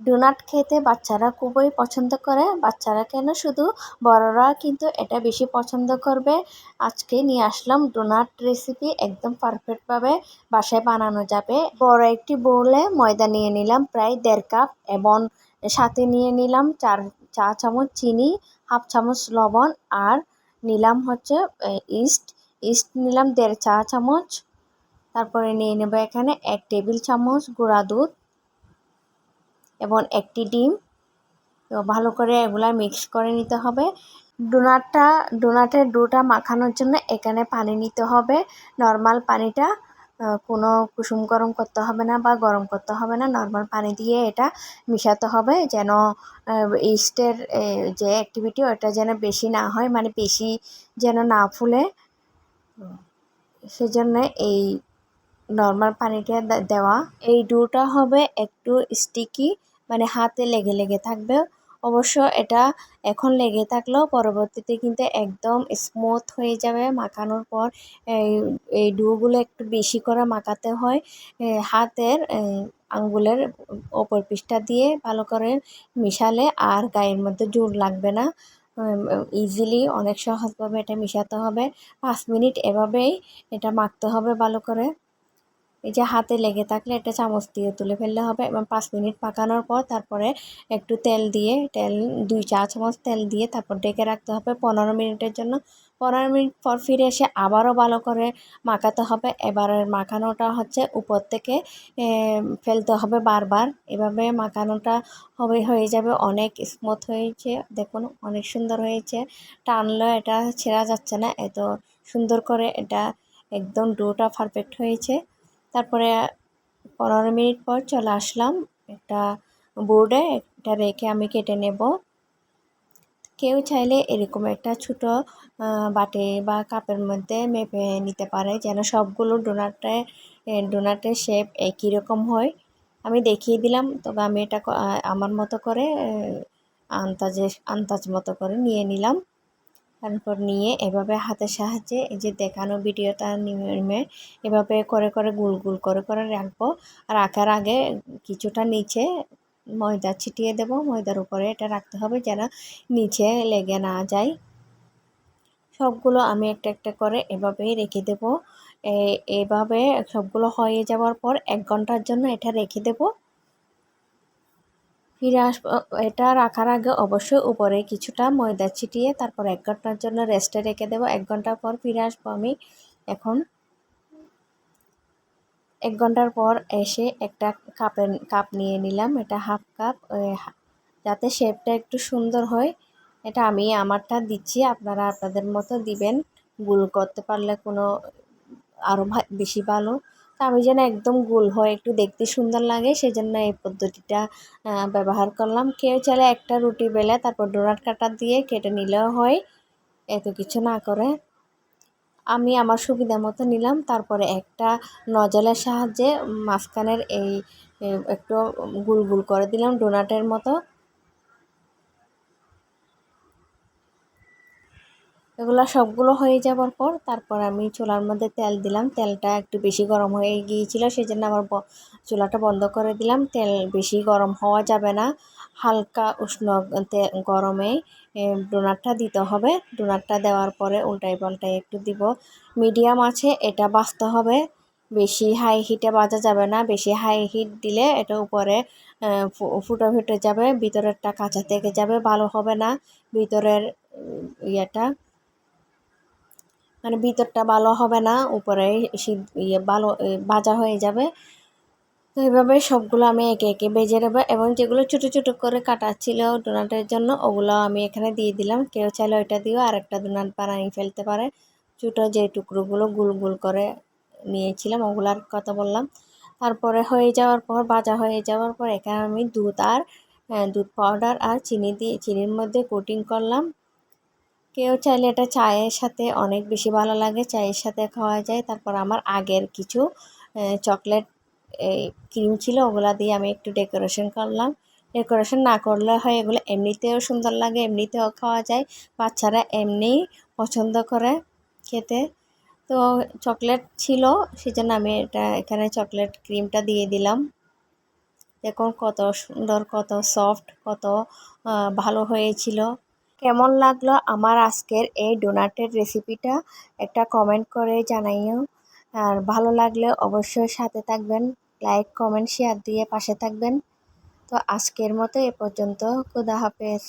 Donut খেতে বাচ্চারা খুবই পছন্দ করে। বাচ্চারা কেন শুধু বড়রা কিন্তু এটা বেশি পছন্দ করবে। আজকে নিয়ে আসলাম ডোনাট রেসিপি একদম পারফেক্টভাবে বাসায় বানানো যাবে। বড় একটি বোলে ময়দা নিয়ে নিলাম প্রায় দেড় কাপ এবং সাথে নিয়ে নিলাম চার, চা চামচ চিনি, হাফ চামচ লবণ আর নিলাম হচ্ছে ইস্ট। ইস্ট নিলাম দেড় চা চামচ। তারপরে নিয়ে নেব এখানে এক টেবিল চামচ গুঁড়া দুধ। এবং একটি ডিম। তো ভালো করে এগুলা মিক্স করে নিতে হবে। ডোনাটটা, ডোনাটের ডোটা মাখানোর জন্য এখানে পানি নিতে হবে। নর্মাল পানিটা কোনো কুসুম গরম করতে হবে না বা গরম করতে হবে না। নর্মাল পানি দিয়ে এটা মিশাতে হবে যেন ইস্টের যে অ্যাক্টিভিটি ওটা যেন বেশি না হয় মানে বেশি যেন না ফুলে। সেজন্য এই নর্মাল পানিটা দেওয়া। এই ডোটা হবে একটু স্টিকি মানে হাতে লেগে লেগে থাকবে। অবশ্য এটা এখন লেগে থাকলেও পরবর্তীতে কিন্তু একদম স্মুথ হয়ে যাবে মাখানোর পর। এই ডুগুলো একটু বেশি করে মাখাতে হয়। হাতের আঙ্গুলের ওপর পিসটা দিয়ে ভালো করে মিশালে আর গায়ের মধ্যে জোর লাগবে না। ইজিলি অনেক সহজভাবে এটা মিশাতে হবে। পাঁচ মিনিট এভাবেই এটা মাখতে হবে ভালো করে। এই যে হাতে লেগে থাকলে একটা চামচ দিয়ে তুলে ফেললে হবে এবং পাঁচ মিনিট পাকানোর পর তারপরে একটু তেল দিয়ে, তেল, দুই চা চামচ তেল দিয়ে তারপর ডেকে রাখতে হবে পনেরো মিনিটের জন্য। পনেরো মিনিট পর ফিরে এসে আবারও ভালো করে মাখাতে হবে। এবারের মাখানোটা হচ্ছে উপর থেকে ফেলতে হবে বারবার। এভাবে মাখানোটা হবে, হয়ে যাবে অনেক স্মুথ হয়েছে। দেখুন অনেক সুন্দর হয়েছে। টানলে এটা ছেঁড়া যাচ্ছে না। এত সুন্দর করে এটা একদম ডোটা পারফেক্ট হয়েছে। তারপরে পনেরো মিনিট পর চলে আসলাম একটা বোর্ডে, এটা রেখে আমি কেটে নেব। কেউ চাইলে এরকম একটা ছোট বাটি বা কাপের মধ্যে মেপে নিতে পারে যেন সবগুলো ডোনাটে ডোনাটের শেপ একই রকম হয়। আমি দেখিয়ে দিলাম, তবে আমি এটা আমার মতো করে আন্দাজে আন্তাজ মতো করে নিয়ে নিলাম। তারপর নিয়ে এভাবে হাতের সাহায্যে এই যে দেখানো ভিডিওটা নিয়ে এভাবে করে করে গুল গুল করে করে রাখব। আর রাখার আগে কিছুটা নিচে ময়দা ছিটিয়ে দেব। ময়দার উপরে এটা রাখতে হবে যেন নিচে লেগে না যায়। সবগুলো আমি একটা একটা করে এভাবেই রেখে দেব। এভাবে সবগুলো হয়ে যাওয়ার পর এক ঘণ্টার জন্য এটা রেখে দেবো। ফিরে আসব, এটা রাখার আগে অবশ্যই উপরে কিছুটা ময়দা ছিটিয়ে তারপর এক ঘণ্টার জন্য রেস্টে রেখে দেবো। এক ঘণ্টা পর ফিরে আসব আমি এখন। এক ঘণ্টার পর এসে একটা কাপের কাপ নিয়ে নিলাম। এটা হাফ কাপ যাতে শেপটা একটু সুন্দর হয়। এটা আমি আমারটা দিচ্ছি, আপনারা আপনাদের মতো দিবেন। গুল করতে পারলে কোনো আরও বেশি ভালো। আমি যেন একদম গোল হয়, একটু দেখতে সুন্দর লাগে, সেজন্য এই পদ্ধতিটা ব্যবহার করলাম। কেউ চাইলে একটা রুটি বেলে তারপর ডোনাট কাটা দিয়ে কেটে নিলেও হয়, এত কিছু না করে। আমি আমার সুবিধা মতো নিলাম, তারপরে একটা নজলের সাহায্যে মাঝখানের এই একটু গুল গুল করে দিলাম ডোনাটের মতো। এগুলো সবগুলো হয়ে যাওয়ার পর তারপর আমি চুলার মধ্যে তেল দিলাম। তেলটা একটু বেশি গরম হয়ে গিয়েছিল সেই জন্য আমার চুলাটা বন্ধ করে দিলাম। তেল বেশি গরম হওয়া যাবে না। হালকা উষ্ণ গরমে ডোনাটটা দিতে হবে। ডোনাটটা দেওয়ার পরে উল্টাই পাল্টাই একটু দিব। মিডিয়াম আছে, এটা বাঁচতে হবে। বেশি হাই হিটে বাজা যাবে না। বেশি হাই হিট দিলে এটা উপরে ফুটো ফুটে যাবে। ভিতরেরটা কাঁচা থেকে যাবে, ভালো হবে না। ভিতরের ইয়েটা মানে ভিতরটা ভালো হবে না, উপরে ইয়ে ভালো ভাজা হয়ে যাবে। তো এইভাবে সবগুলো আমি একে একে বেজে নেব এবং যেগুলো ছোটো ছোটো করে কাটা ছিল ডোনাটের জন্য, ওগুলো আমি এখানে দিয়ে দিলাম। কেউ চাইলে ওইটা দিয়েও আরেকটা ডোনাট বানিয়ে ফেলতে পারে। ছোটো যে টুকরোগুলো গুল গুল করে নিয়েছিলাম ওগুলার কথা বললাম। তারপরে হয়ে যাওয়ার পর, ভাজা হয়ে যাওয়ার পর এখানে আমি দুধ আর দুধ পাউডার আর চিনি দিয়ে, চিনির মধ্যে কোটিং করলাম। কেউ চাইলে এটা চায়ের সাথে অনেক বেশি ভালো লাগে, চায়ের সাথে খাওয়া যায়। তারপর আমার আগের কিছু চকলেট এই ক্রিম ছিল, ওগুলা দিয়ে আমি একটু ডেকোরেশন করলাম। ডেকোরেশন না করলে হয় এগুলো এমনিতেও সুন্দর লাগে, এমনিতেও খাওয়া যায়। বাচ্চারা এমনিই পছন্দ করে খেতে। তো চকলেট ছিল, সেজন্য আমি এটা এখানে চকলেট ক্রিমটা দিয়ে দিলাম। দেখুন কত সুন্দর, কত সফট, কত ভালো হয়েছিল। কেমন লাগল আমার আজকের এই ডোনাটের রেসিপিটা? একটা কমেন্ট করে জানাইও। আর ভালো লাগলে অবশ্যই সাথে থাকবেন। লাইক কমেন্ট শেয়ার দিয়ে পাশে থাকবেন। তো আজকের মতো এ পর্যন্ত। খুদা হাফেজ।